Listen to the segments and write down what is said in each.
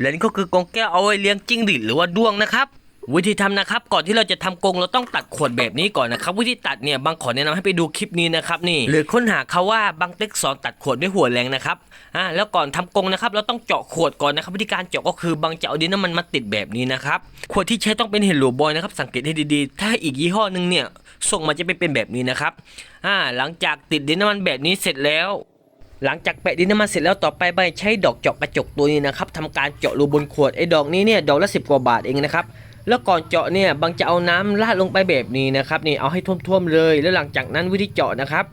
และนี่ก็คือกรงแก้วเอาไว้เลี้ยงจิ้งหรีดหรือว่าด้วงนะครับ วิธีทำนะครับ ก่อนที่เราจะทำกรงเราต้องตัดขวดแบบนี้ก่อนนะครับ วิธีตัดเนี่ยบางขอแนะนำให้ไปดูคลิปนี้นะครับนี่ หรือค้นหาคาว่าบางเต็กสอนตัดขวดด้วยหัวแรงนะครับอ่าแล้วก่อนทำกรงนะครับ เราต้องเจาะขวดก่อนนะครับ วิธีการเจาะก็คือบางจะเอาดินน้ำมันมาติดแบบนี้นะครับขวดที่ใช้ต้องเป็นเฮลโลบอยนะครับสังเกตให้ดีๆ ถ้าอีกยี่ห้อหนึ่งเนี่ยส่งมาจะไม่เป็นแบบนี้นะครับอ่าหลังจากติดดินน้ำมันแบบนี้เสร็จแล้ว หลังจากแปะดินน้ำมันเสร็จแล้วต่อไปใบใช้ดอกเจาะกระจกตัวนี้นะครับทำการเจาะรูบนขวดไอ้ดอกนี้เนี่ยดอกละสิบกว่าบาทเองนะครับแล้วก่อนเจาะเนี่ยบางจะเอาน้ำราดลงไปแบบนี้นะครับนี่เอาให้ท่วมๆเลย แล้วหลังจากนั้นวิธีเจาะนะครับ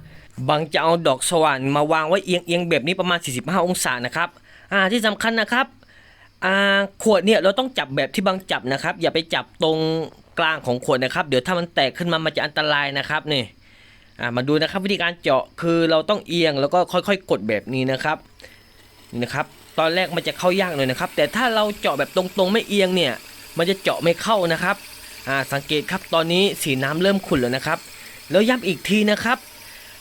บางจะเอาดอกสว่านมาวางไว้เอียงๆแบบนี้ประมาณ 45 องศานะครับอ่าที่สำคัญนะครับอ่าขวดเนี่ยเราต้องจับแบบที่บางจับนะครับ อย่าไปจับตรงกลางของขวดนะครับ เดี๋ยวถ้ามันแตกขึ้นมามันจะอันตรายนะครับนี่ อ่ามาดูนะครับวิธีการเจาะคือเราต้องเอียงแล้วก็ค่อยๆ กดแบบนี้นะครับนี่นะครับ ตอนแรกมันจะเข้ายากหน่อยนะครับ แต่ถ้าเราเจาะแบบตรงๆ ไม่เอียงเนี่ย มันจะเจาะไม่เข้านะครับอ่าสังเกตครับตอนนี้สีน้ำเริ่มขุ่นแล้วนะครับ แล้วย้ำอีกทีนะครับ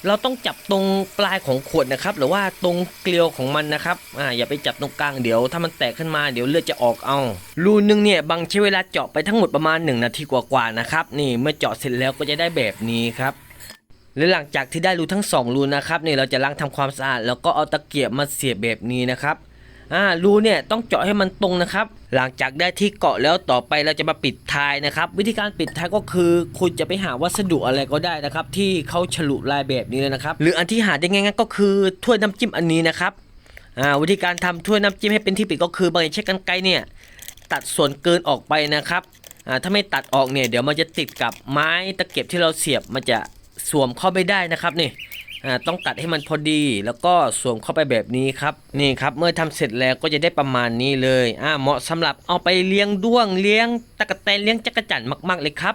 เราต้องจับตรงปลายของขวดนะครับ หรือว่าตรงเกลียวของมันนะครับอ่าอย่าไปจับตรงกลางเดี๋ยว ถ้ามันแตกขึ้นมาเดี๋ยวเลือดจะออกเอารูนึงเนี่ยบางใช้เวลาเจาะไปทั้งหมดประมาณ 1 นาทีกว่าๆนะครับนี่เมื่อเจาะเสร็จแล้วก็จะได้แบบนี้ครับ และหลังจากที่ได้รูทั้งสองรูนะครับเนี่ยเราจะล้างทำความสะอาดแล้วก็เอาตะเกียบมาเสียบแบบนี้นะครับอ่ารูเนี่ยต้องเจาะให้มันตรงนะครับ หลังจากได้ที่เกาะแล้วต่อไปเราจะมาปิดท้ายนะครับ วิธีการปิดท้ายก็คือคุณจะไปหาวัสดุอะไรก็ได้นะครับ ที่เขาฉลุลายแบบนี้เลยนะครับ หรืออันที่หาได้ง่ายๆก็คือถ้วยน้ำจิ้มอันนี้นะครับอ่าวิธีการทำถ้วยน้ำจิ้มให้เป็นที่ปิดก็คือบางอย่างใช้กันไกเนี่ยตัดส่วนเกินออกไปนะครับอ่าถ้าไม่ตัดออกเนี่ยเดี๋ยวมันจะติดกับไม้ตะเกียบที่เราเสียบมันจะ สวมเข้าไม่ได้นะครับนี่ต้องตัดให้มันพอดีแล้วก็สวมเข้าไปแบบนี้ครับนี่ครับเมื่อทำเสร็จแล้วก็จะได้ประมาณนี้เลยอ่าเหมาะสำหรับเอาไปเลี้ยงด้วงเลี้ยงตะกะแตนเลี้ยงจักรจั่นมาก ๆเลยครับ